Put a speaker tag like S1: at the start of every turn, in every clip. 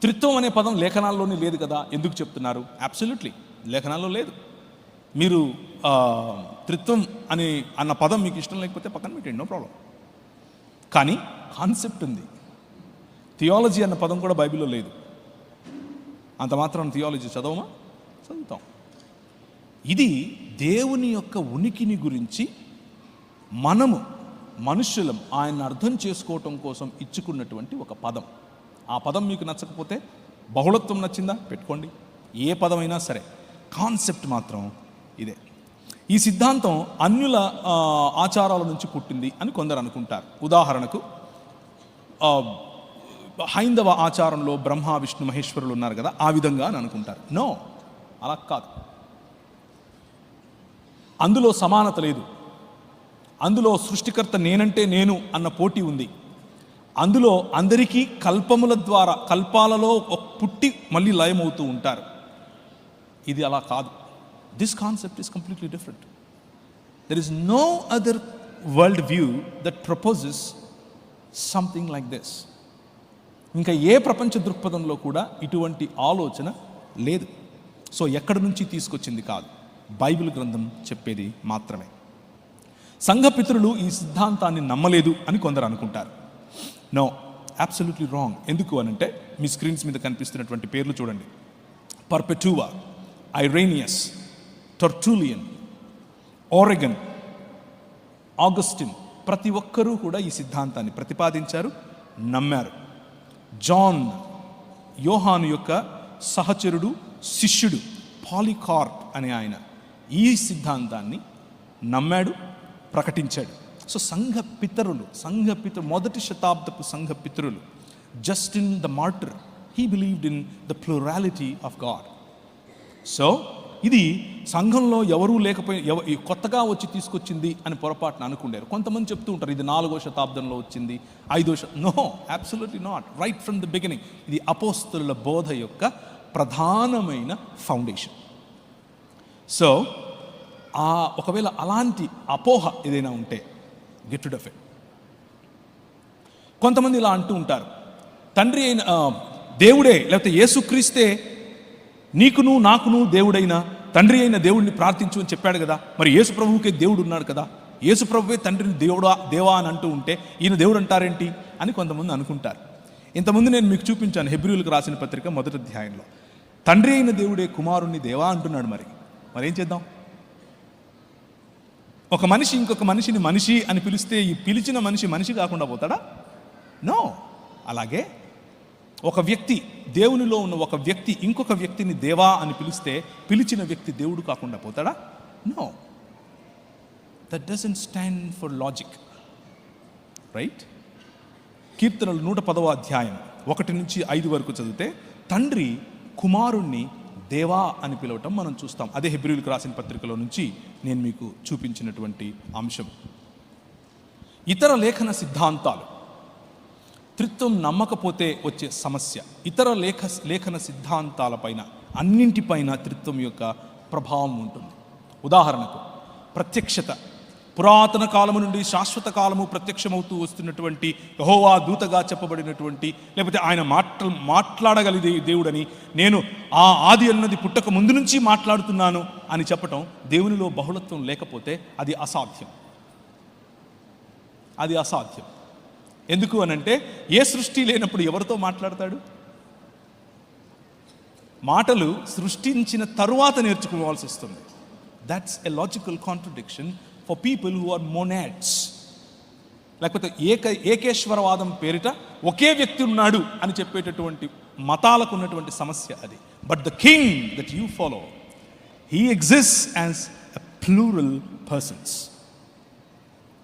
S1: త్రిత్వం అనే పదం లేఖనాల్లోనే లేదు కదా ఎందుకు చెప్తున్నారు? అబ్సల్యూట్లీ లేఖనాల్లో లేదు. మీరు త్రిత్వం అని అన్న పదం మీకు ఇష్టం లేకపోతే పక్కన పెట్టండి నో ప్రాబ్లం కానీ కాన్సెప్ట్ ఉంది. థియాలజీ అన్న పదం కూడా బైబిల్లో లేదు. అంత మాత్రం థియాలజీ చదవమా? చదువుతాం. ఇది దేవుని యొక్క ఉనికిని గురించి మనము మనుషులం ఆయన అర్థం చేసుకోవటం కోసం ఇచ్చుకున్నటువంటి ఒక పదం. ఆ పదం మీకు నచ్చకపోతే బహుళత్వం నచ్చిందా? పెట్టుకోండి. ఏ పదమైనా సరే. కాన్సెప్ట్ మాత్రం ఇదే. ఈ సిద్ధాంతం అన్యుల ఆచారాల నుంచి పుట్టింది అని కొందరు అనుకుంటారు. ఉదాహరణకు హైందవ ఆచారంలో బ్రహ్మ విష్ణు మహేశ్వరులు ఉన్నారు కదా ఆ విధంగా అని అనుకుంటారు. నో అలా కాదు. అందులో సమానత లేదు. అందులో సృష్టికర్త నేనంటే నేను అన్న పోటీ ఉంది. అందులో అందరికీ కల్పముల ద్వారా కల్పాలలో ఒక పుట్టి మళ్ళీ లయమవుతూ ఉంటారు. ఇది అలా కాదు. This concept is completely different there is no other world view that proposes something like this ఇంకా ఏ ప్రపంచ దృక్పథంలో కూడా ఇటువంటి ఆలోచన లేదు. సో ఎక్కడి నుంచి తీసుకొచ్చింది కాదు. బైబిల్ గ్రంథం చెప్పేది మాత్రమే. సంఘపితరులు ఈ సిద్ధాంతాన్ని నమ్మలేదు అని కొందరు అనుకుంటారు. నో అబ్సల్యూట్లీ రాంగ్ ఎందుకు అనంటే మీ స్క్రీన్స్ మీద కనిపిస్తున్నటువంటి పేర్లు చూడండి. పర్పెటూవా ఐరేనియస్ టర్టూలియన్ ఓరెగన్ ఆగస్టిన్ ప్రతి ఒక్కరూ కూడా ఈ సిద్ధాంతాన్ని ప్రతిపాదించారు నమ్మారు. జాన్ యోహాను యొక్క సహచరుడు శిష్యుడు పాలికార్ప్ అనే ఆయన ఈ సిద్ధాంతాన్ని నమ్మాడు ప్రకటించాడు. సో సంఘ పితరులు సంఘ పితరు మొదటి శతాబ్దపు సంఘ పితరులు just in the martyr he believed in the plurality of God so ఇది సంఘంలో ఎవరూ లేకపోయి కొత్తగా వచ్చి తీసుకొచ్చింది అని పొరపాటున అనుకుండేరు. కొంతమంది చెప్తూ ఉంటారు ఇది నాలుగో శతాబ్దంలో వచ్చింది ఐదో శ no absolutely not right from the beginning ఇది అపోస్తుల బోధ యొక్క ప్రధానమైన ఫౌండేషన్ సో ఆ ఒకవేళ అలాంటి అపోహ ఏదైనా ఉంటే గెట్ రిడ్ ఆఫ్ ఇట్ కొంతమంది ఇలా అంటూ ఉంటారు. తండ్రి అయిన దేవుడే లేకపోతే యేసుక్రీస్తే నీకును నాకును దేవుడైన తండ్రి అయిన దేవుడిని ప్రార్థించు అని చెప్పాడు కదా. మరి యేసు ప్రభువుకే దేవుడు ఉన్నాడు కదా. యేసు ప్రభువే తండ్రిని దేవుడా దేవా అని అంటూ ఉంటే ఈయన దేవుడు అంటారేంటి అని కొంతమంది అనుకుంటారు. ఇంతకుముందు నేను మీకు చూపించాను హెబ్రియులకు రాసిన పత్రిక మొదటి అధ్యాయంలో. తండ్రి అయిన దేవుడే కుమారుణ్ణి దేవా అంటున్నాడు మరి. మరేం చేద్దాం? ఒక మనిషి ఇంకొక మనిషిని మనిషి అని పిలిస్తే ఈ పిలిచిన మనిషి మనిషి కాకుండా పోతాడా? నో అలాగే ఒక వ్యక్తి దేవునిలో ఉన్న ఒక వ్యక్తి ఇంకొక వ్యక్తిని దేవా అని పిలిస్తే పిలిచిన వ్యక్తి దేవుడు కాకుండా పోతాడా? No that doesn't stand for logic right కీర్తనలు నూట పదవ అధ్యాయం ఒకటి నుంచి ఐదు వరకు చదివితే తండ్రి కుమారుణ్ణి దేవా అని పిలవటం మనం చూస్తాం. అదే హెబ్రిల్కి రాసిన పత్రికలో నుంచి నేను మీకు చూపించినటువంటి అంశం. ఇతర లేఖన సిద్ధాంతాలు. త్రిత్వం నమ్మకపోతే వచ్చే సమస్య. ఇతర లేఖ లేఖన సిద్ధాంతాలపైన అన్నింటిపైన త్రిత్వం యొక్క ప్రభావం ఉంటుంది. ఉదాహరణకు ప్రత్యక్షత. పురాతన కాలము నుండి శాశ్వత కాలము ప్రత్యక్షమవుతూ వస్తున్నటువంటి యహోవా దూతగా చెప్పబడినటువంటి లేకపోతే ఆయన మాట్ల మాట్లాడగలిగే దేవుడని నేను ఆ ఆది అన్నది పుట్టక ముందు నుంచి మాట్లాడుతున్నాను అని చెప్పటం దేవునిలో బహుళత్వం లేకపోతే అది అసాధ్యం. అది అసాధ్యం. ఎందుకు అనంటే ఏ సృష్టి లేనప్పుడు ఎవరితో మాట్లాడతాడు? మాటలు సృష్టించిన తరువాత నేర్చుకోవాల్సి వస్తుంది. That's a logical contradiction for people who are monads లేకపోతే ఏక ఏకేశ్వరవాదం పేరిట ఒకే వ్యక్తి ఉన్నాడు అని చెప్పేటటువంటి మతాలకు ఉన్నటువంటి సమస్య అది. But the king that you follow he exist as a plural persons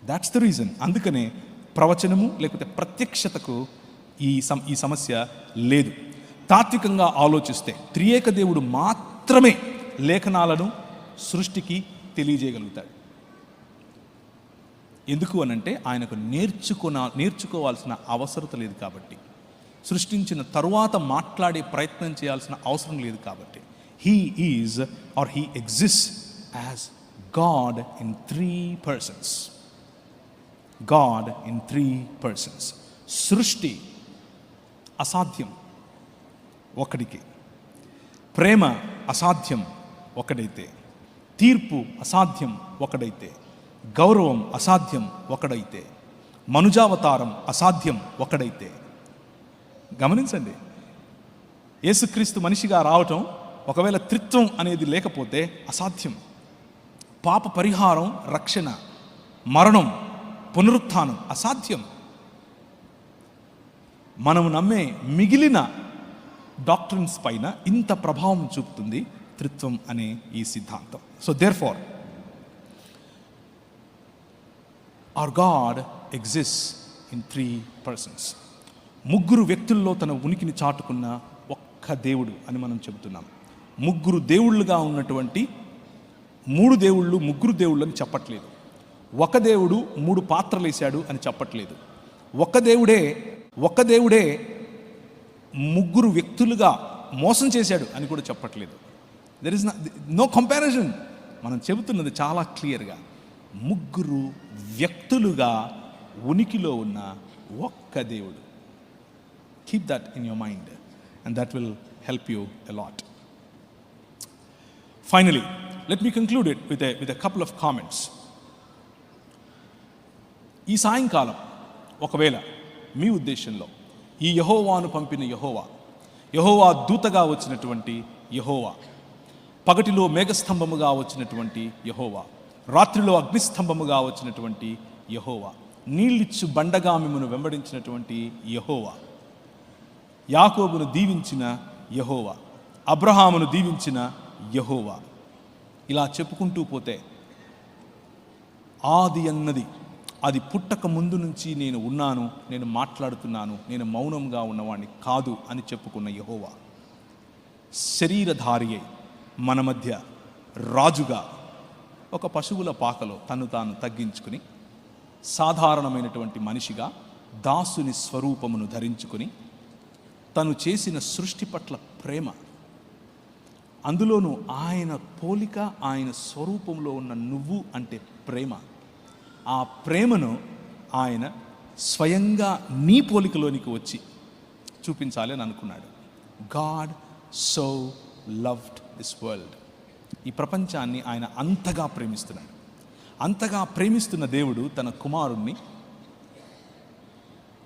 S1: that's the reason అందుకనే ప్రవచనము లేకపోతే ప్రత్యక్షతకు ఈ సమ ఈ సమస్య లేదు. తాత్వికంగా ఆలోచిస్తే త్రియేక దేవుడు మాత్రమే లేఖనాలను సృష్టికి తెలియజేయగలుగుతాడు. ఎందుకు అనంటే ఆయనకు నేర్చుకున్న నేర్చుకోవాల్సిన అవసరత లేదు కాబట్టి. సృష్టించిన తరువాత మాట్లాడే ప్రయత్నం చేయాల్సిన అవసరం లేదు కాబట్టి. He is or he exist as God in three persons God in three persons సృష్టి అసాధ్యం ఒకడికి. ప్రేమ అసాధ్యం ఒకడైతే. తీర్పు అసాధ్యం ఒకడైతే. గౌరవం అసాధ్యం ఒకడైతే. మనుజావతారం అసాధ్యం ఒకడైతే. గమనించండి. యేసుక్రీస్తు మనిషిగా రావటం ఒకవేళ త్రిత్వం అనేది లేకపోతే అసాధ్యం. పాప పరిహారం రక్షణ మరణం పునరుత్థానం అసాధ్యం. మనము నమ్మే మిగిలిన డాక్టర్స్ పైన ఇంత ప్రభావం చూపుతుంది త్రిత్వం అనే ఈ సిద్ధాంతం. So therefore our God exist in three persons ముగ్గురు వ్యక్తుల్లో తన ఉనికిని చాటుకున్న ఒక్క దేవుడు అని మనం చెబుతున్నాం. ముగ్గురు దేవుళ్ళుగా ఉన్నటువంటి మూడు దేవుళ్ళు ముగ్గురు దేవుళ్ళు అని చెప్పట్లేదు. ఒక దేవుడు మూడు పాత్రలు వేశాడు అని చెప్పట్లేదు. ఒక దేవుడే ఒక దేవుడే ముగ్గురు వ్యక్తులుగా మోసం చేశాడు అని కూడా చెప్పట్లేదు. దెర్ ఇస్ నో కంపారిజన్ మనం చెబుతున్నది చాలా క్లియర్గా ముగ్గురు వ్యక్తులుగా ఉనికిలో ఉన్న ఒక్క దేవుడు. Keep that in your mind and that will help you a lot finally let me conclude it with with couple of comments ఈ సాయంకాలం ఒకవేళ మీ ఉద్దేశంలో ఈ యహోవాను పంపిన యహోవా యహోవా దూతగా వచ్చినటువంటి యహోవా పగటిలో మేఘస్తంభముగా వచ్చినటువంటి యహోవా రాత్రిలో అగ్నిస్తంభముగా వచ్చినటువంటి యహోవా. నీళ్ళిచ్చు బండగా మిమ్మను వెంబడించినటువంటి యహోవా. యాకోబును దీవించిన యహోవా. అబ్రహామును దీవించిన యహోవా. ఇలా చెప్పుకుంటూ పోతే ఆది అన్నది అది పుట్టక ముందు నుంచి నేను ఉన్నాను నేను మాట్లాడుతున్నాను నేను మౌనంగా ఉన్నవాడిని కాదు అని చెప్పుకున్న యహోవా. శరీరధారి అయి మన మధ్య రాజుగా ఒక పశువుల పాకలో తను తాను తగ్గించుకుని సాధారణమైనటువంటి మనిషిగా దాసుని స్వరూపమును ధరించుకుని తను చేసిన సృష్టి పట్ల ప్రేమ. అందులోనూ ఆయన పోలిక ఆయన స్వరూపంలో ఉన్న నువ్వు అంటే ప్రేమ. ఆ ప్రేమను ఆయన స్వయంగా నీ పోలికలోనికి వచ్చి చూపించాలి అని అనుకున్నాడు. God so loved this world. ఈ ప్రపంచాన్ని ఆయన అంతగా ప్రేమిస్తున్నాడు. అంతగా ప్రేమిస్తున్న దేవుడు తన కుమారుణ్ణి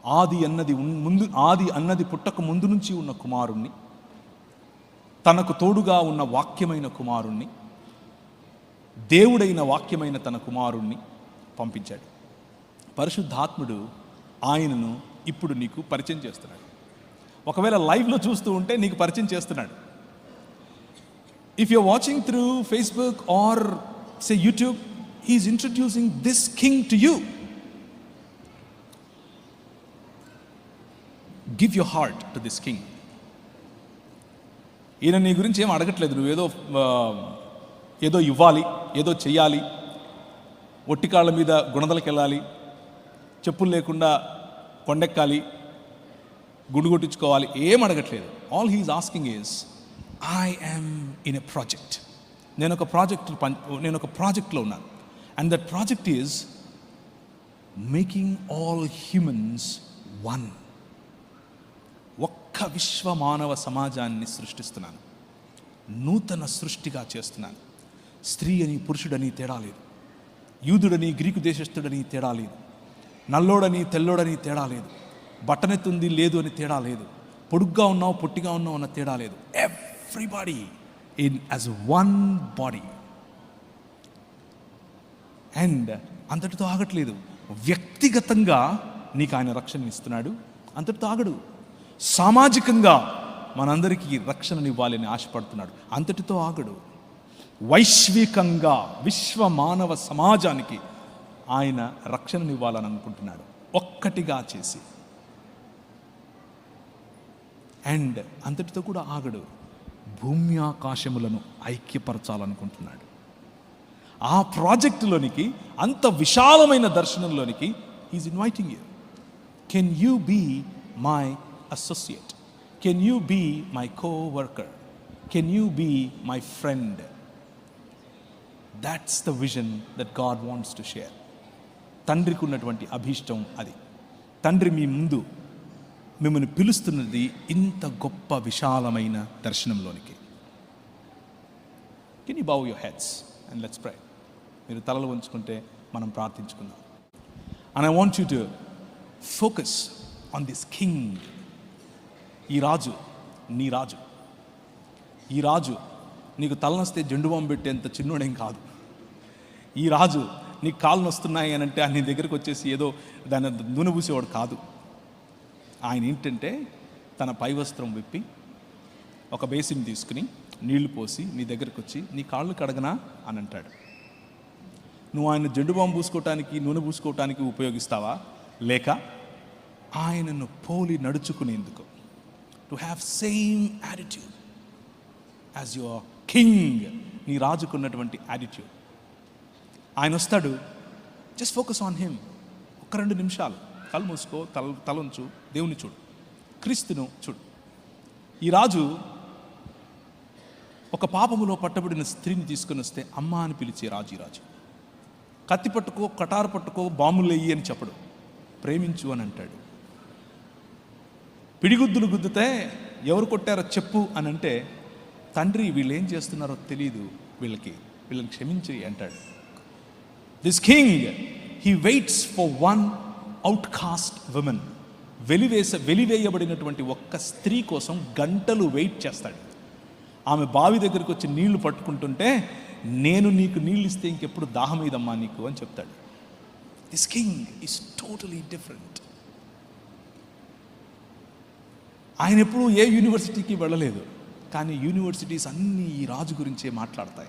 S1: ఆది అన్నది ముందు ఆది అన్నది పుట్టక ముందు నుంచి ఉన్న కుమారుణ్ణి తనకు తోడుగా ఉన్న వాక్యమైన కుమారుణ్ణి దేవుడైన వాక్యమైన తన కుమారుణ్ణి పంపించాడు. పరిశుద్ధాత్ముడు ఆయనను ఇప్పుడు నీకు పరిచయం చేస్తున్నాడు. ఒకవేళ లైవ్లో చూస్తూ ఉంటే నీకు పరిచయం చేస్తున్నాడు. If you're watching through Facebook or say YouTube he is introducing this king to you give your heart to this king ఈయన నీ గురించి ఏం అడగట్లేదు. నువ్వు ఏదో ఏదో ఇవ్వాలి ఏదో చెయ్యాలి ఒట్టికాళ్ళ మీద గుణదలకు వెళ్ళాలి చెప్పులు లేకుండా కొండెక్కాలి గుండు కొట్టించుకోవాలి ఏం అడగట్లేదు. All he is asking is I am in a project నేను ఒక ప్రాజెక్ట్ నేను ఒక ప్రాజెక్ట్లో ఉన్నాను. And that project is making all humans one ఒక్క విశ్వ మానవ సమాజాన్ని సృష్టిస్తున్నాను. నూతన సృష్టిగా చేస్తున్నాను. స్త్రీ అని పురుషుడని తేడా లేదు. యూదుడని గ్రీకు దేశస్థుడని తేడా లేదు. నల్లోడని తెల్లోడని తేడా లేదు. బట్టనెత్తుంది లేదు అని తేడా లేదు. పొడుగ్గా ఉన్నావు పొట్టిగా ఉన్నావు అన్న తేడా లేదు. Everybody in as one body and అంతటితో ఆగట్లేదు. వ్యక్తిగతంగా నీకు ఆయన రక్షణ ఇస్తున్నాడు. అంతటితో ఆగడు. సామాజికంగా మనందరికీ రక్షణనివ్వాలని ఆశపడుతున్నాడు. అంతటితో ఆగడు. వైశ్వికంగా విశ్వ మానవ సమాజానికి ఆయన రక్షణనివ్వాలని అనుకుంటున్నాడు. ఒక్కటిగా చేసి. అండ్ అంతటితో కూడా ఆగడు. భూమి ఆకాశములను ఐక్యపరచాలనుకుంటున్నాడు. ఆ ప్రాజెక్టులోనికి అంత విశాలమైన దర్శనంలోనికి is inviting you can you be my associate can you be my coworker can you be my friend that's the vision that God wants to share తండ్రికి ఉన్నటువంటి అభీష్టం అది. తండ్రి మీ ముందు మిమ్మల్ని పిలుస్తున్నది ఇంత గొప్ప విశాలమైన దర్శనంలోనికి. Can you bow your heads and let's pray మీరు తలలు ఉంచుకుంటే మనం ప్రార్థించుకుందాం. And I want you to focus on this king ఈ రాజు నీ రాజు. ఈ రాజు నీకు తలనొస్తే జెండు బాంబు పెట్టేంత చిన్నోడేం కాదు. ఈ రాజు నీకు కాళ్ళు నొస్తున్నాయి అని అంటే నీ దగ్గరికి వచ్చేసి ఏదో దాన్ని నూనె పూసేవాడు కాదు. ఆయన ఏంటంటే తన పై వస్త్రం విప్పి ఒక బేసిన్ తీసుకుని నీళ్ళు పోసి నీ దగ్గరకు వచ్చి నీ కాళ్ళు కడగనా? అని అంటాడు. నువ్వు ఆయన జెండు బాంబు పూసుకోవటానికి నూనె పూసుకోవటానికి ఉపయోగిస్తావా? లేక ఆయనను పోలి నడుచుకునేందుకు. To have same attitude as your king నీ రాజుకున్నటువంటి యాటిట్యూడ్ ఆయన వస్తాడు. జస్ట్ ఫోకస్ ఆన్ హిమ్ ఒక రెండు నిమిషాలు. కళ్ళు మూసుకో తల తలంచు దేవుని చూడు క్రీస్తును చూడు. ఈ రాజు ఒక పాపములో పట్టబడిన స్త్రీని తీసుకొని వస్తే అమ్మ అని పిలిచే రాజు రాజు. కత్తి పట్టుకో కటారు పట్టుకో బాంబులు అని చెప్పడు. ప్రేమించు అని అంటాడు. పిడిగుద్దులు గుద్దితే ఎవరు కొట్టారో చెప్పు అని అంటే తండ్రి వీళ్ళు ఏం చేస్తున్నారో తెలియదు వీళ్ళకి వీళ్ళని క్షమించి అంటాడు. This king he waits for one outcast women వెలివేస వెలివేయబడినటువంటి ఒక్క స్త్రీ కోసం గంటలు వెయిట్ చేస్తాడు. ఆమె బావి దగ్గరికి వచ్చి నీళ్ళు పట్టుకుంటుంటే నేను నీకు నీళ్ళు ఇస్తే ఇంకెప్పుడు దాహం ఇదమ్మా నీకు అని చెప్తాడు. This king is totally different ఆయన ఎప్పుడూ ఏ యూనివర్సిటీకి వెళ్ళలేదు కానీ యూనివర్సిటీస్ అన్నీ ఈ రాజు గురించే మాట్లాడతాయి.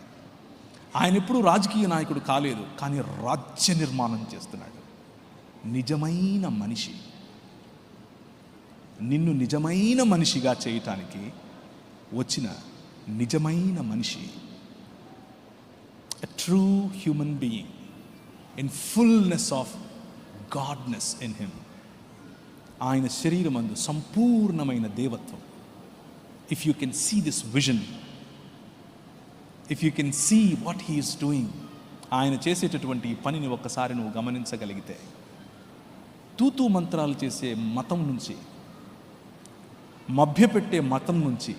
S1: ఆయన ఎప్పుడు రాజకీయ నాయకుడు కాలేదు కానీ రాజ్య నిర్మాణం చేస్తున్నాడు. నిజమైన మనిషి. నిన్ను నిజమైన మనిషిగా చేయటానికి వచ్చిన నిజమైన మనిషి. True human being in fullness of godness in him ఆయన శరీరమందు సంపూర్ణమైన దేవత్వం. If you can see this vision if you can see what he is doing ఆయన చేసేటటువంటి పనిని ఒక్కసారి నువ్వు గమనించగలిగితే తూతూ మంత్రాలు చేసే మతం నుంచి మభ్యపెట్టే మతం నుంచి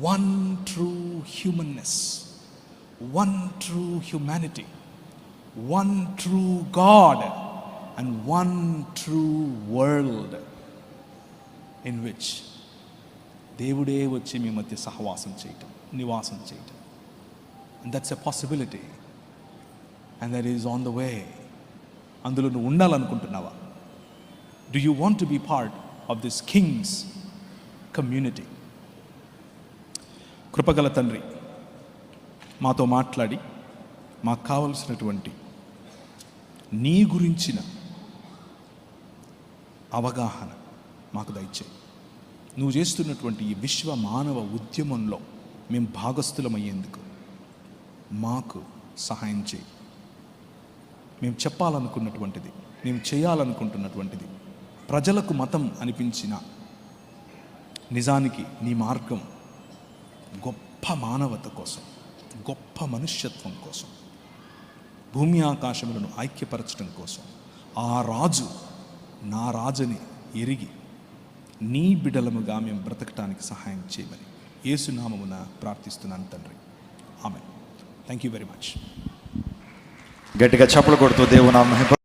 S1: one true humanness one true humanity one true God and one true world in which దేవుడే వచ్చి మీ మధ్య సహవాసం చేయటం నివాసం చేయటం. That's a possibility and that is on the way అందులో నువ్వు ఉండాలనుకుంటున్నావా? Do you want to be part of this king's community కృపగల తండ్రి మాతో మాట్లాడి మాకు కావలసినటువంటి నీ గురించిన అవగాహన మాకు దయచేయి. నువ్వు చేస్తున్నటువంటి ఈ విశ్వ మానవ ఉద్యమంలో మేము భాగస్థులమయ్యేందుకు మాకు సహాయం చేయి. మేము చెప్పాలనుకున్నటువంటిది మేము చేయాలనుకుంటున్నటువంటిది. ప్రజలకు మతం అనిపించిన నిజానికి నీ మార్గం గొప్ప మానవత కోసం గొప్ప మనుష్యత్వం కోసం భూమి ఆకాశములను ఐక్యపరచడం కోసం ఆ రాజు నా రాజుని ఎరిగి నీ బిడలముగా మేము బ్రతకటానికి సహాయం చేయమని ఏసునామమున ప్రార్థిస్తున్నాను తండ్రి. ఆమె థ్యాంక్ యూ వెరీ మచ్
S2: గట్టిగా చప్పలు కొడుతూ దేవునామ